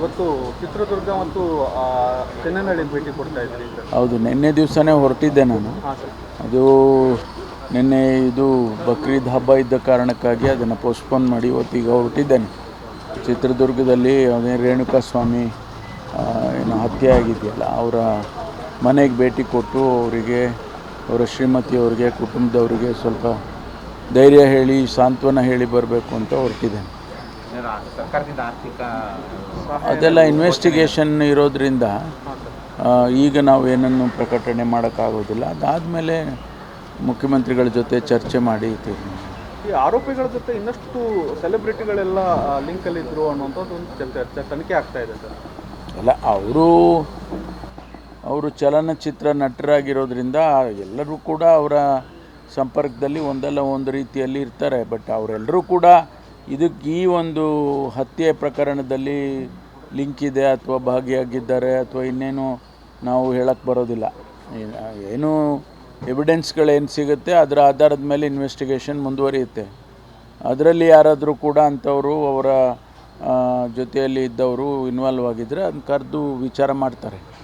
ಇವತ್ತು ಚಿತ್ರದುರ್ಗ ಮತ್ತು ಭೇಟಿ ಕೊಡ್ತಾ ಹೌದು ನಿನ್ನೆ ದಿವಸನೇ ಹೊರಟಿದ್ದೆ ನಾನು. ಅದು ನಿನ್ನೆ ಇದು ಬಕ್ರೀದ್ ಹಬ್ಬ ಇದ್ದ ಕಾರಣಕ್ಕಾಗಿ ಅದನ್ನು ಪೋಸ್ಟ್ಪೋನ್ ಮಾಡಿ ಇವತ್ತೀಗ ಹೊರಟಿದ್ದೇನೆ. ಚಿತ್ರದುರ್ಗದಲ್ಲಿ ಅದೇ ರೇಣುಕಾ ಸ್ವಾಮಿ ಏನು ಹತ್ಯೆ ಆಗಿದೆಯಲ್ಲ ಅವರ ಮನೆಗೆ ಭೇಟಿ ಕೊಟ್ಟು ಅವರಿಗೆ ಅವರ ಶ್ರೀಮತಿಯವರಿಗೆ ಕುಟುಂಬದವರಿಗೆ ಸ್ವಲ್ಪ ಧೈರ್ಯ ಹೇಳಿ ಸಾಂತ್ವನ ಹೇಳಿ ಬರಬೇಕು ಅಂತ ಹೊರಟಿದ್ದೇನೆ. ಸರ್ಕಾರದಿಂದ ಆರ್ಥಿಕ ಅದೆಲ್ಲ ಇನ್ವೆಸ್ಟಿಗೇಷನ್ ಇರೋದ್ರಿಂದ ಈಗ ನಾವು ಏನನ್ನು ಪ್ರಕಟಣೆ ಮಾಡೋಕ್ಕಾಗೋದಿಲ್ಲ. ಅದಾದಮೇಲೆ ಮುಖ್ಯಮಂತ್ರಿಗಳ ಜೊತೆ ಚರ್ಚೆ ಮಾಡಿ ತೀರ್ಮಾನ ಈ ಆರೋಪಿಗಳ ಜೊತೆ ಇನ್ನಷ್ಟು ಸೆಲೆಬ್ರಿಟಿಗಳೆಲ್ಲ ಲಿಂಕಲ್ಲಿ ಇದ್ರು ಅನ್ನುವಂಥದ್ದು ಒಂದು ಚರ್ಚೆ ತನಿಖೆ ಆಗ್ತಾ ಇದೆ ಸರ್. ಅಲ್ಲ ಅವರು ಅವರು ಚಲನಚಿತ್ರ ನಟರಾಗಿರೋದ್ರಿಂದ ಎಲ್ಲರೂ ಕೂಡ ಅವರ ಸಂಪರ್ಕದಲ್ಲಿ ಒಂದಲ್ಲ ಒಂದು ರೀತಿಯಲ್ಲಿ ಇರ್ತಾರೆ. ಬಟ್ ಅವರೆಲ್ಲರೂ ಕೂಡ ಇದಕ್ಕೆ ಈ ಒಂದು ಹತ್ಯೆ ಪ್ರಕರಣದಲ್ಲಿ ಲಿಂಕ್ ಇದೆ ಅಥವಾ ಭಾಗಿಯಾಗಿದ್ದಾರೆ ಅಥವಾ ಇನ್ನೇನು ನಾವು ಹೇಳಕ್ಕೆ ಬರೋದಿಲ್ಲ. ಏನ್- ಎವಿಡೆನ್ಸ್ಗಳೇನು ಸಿಗುತ್ತೆ, ಅದರ ಆಧಾರದ ಮೇಲೆ ಇನ್ವೆಸ್ಟಿಗೇಷನ್ ಮುಂದುವರಿಯುತ್ತೆ. ಅದರಲ್ಲಿ ಯಾರಾದರೂ ಕೂಡ ಅಂಥವರು ಅವರ ಜೊತೆಯಲ್ಲಿ ಇದ್ದವರು ಇನ್ವಾಲ್ವ್ ಆಗಿದ್ದರೆ ಅದನ್ನ ಕರೆದು ವಿಚಾರ ಮಾಡ್ತಾರೆ.